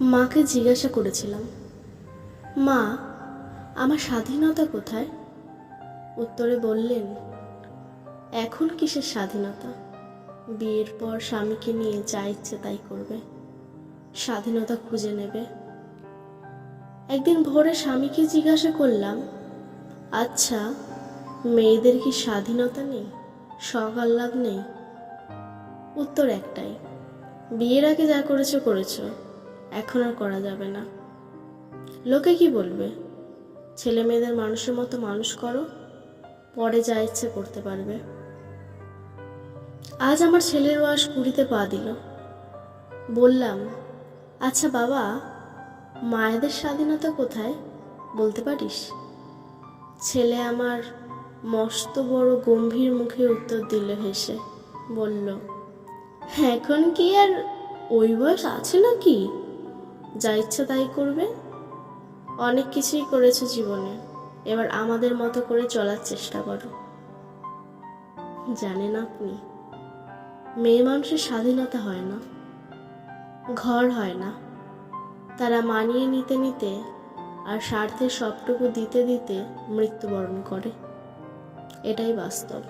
মাকে জিজ্ঞাসা করেছিলাম, মা, আমার স্বাধীনতা কোথায়? উত্তরে বললেন, এখন কিসের স্বাধীনতা? বিয়ের পর স্বামীকে নিয়ে যা ইচ্ছে তাই করবে, স্বাধীনতা খুঁজে নেবে। একদিন ভোরে স্বামীকে জিজ্ঞাসা করলাম আচ্ছা মেয়েদের কি স্বাধীনতা নেই শখ আহ্লাদ নেই? উত্তর একটাই, বিয়ের আগে যা করেছ করেছ। এখন আর করা যাবে না। লোকে কি বলবে? ছেলে মেয়েদের মানুষের মতো মানুষ করো, পরে যা ইচ্ছে করতে পারবে। আজ আমার ছেলের বয়স কুড়িতে পা দিল। বললাম আচ্ছা বাবা, মায়েদের স্বাধীনতা কোথায়? বলতে পারিস? ছেলে আমার মস্ত বড় গম্ভীর মুখে উত্তর দিল হেসে, বলল এখন কি আর ওই বয়স আছে নাকি? যা ইচ্ছা তাই করবে। অনেক কিছুই করেছ জীবনে। এবার আমাদের মতো করে চলার চেষ্টা করো। জানেন আপনি, মেয়ে মানুষের স্বাধীনতা হয় না, ঘর হয় না। তারা মানিয়ে নিতে নিতে আর স্বার্থের সবটুকু দিতে দিতে মৃত্যুবরণ করে। এটাই বাস্তব।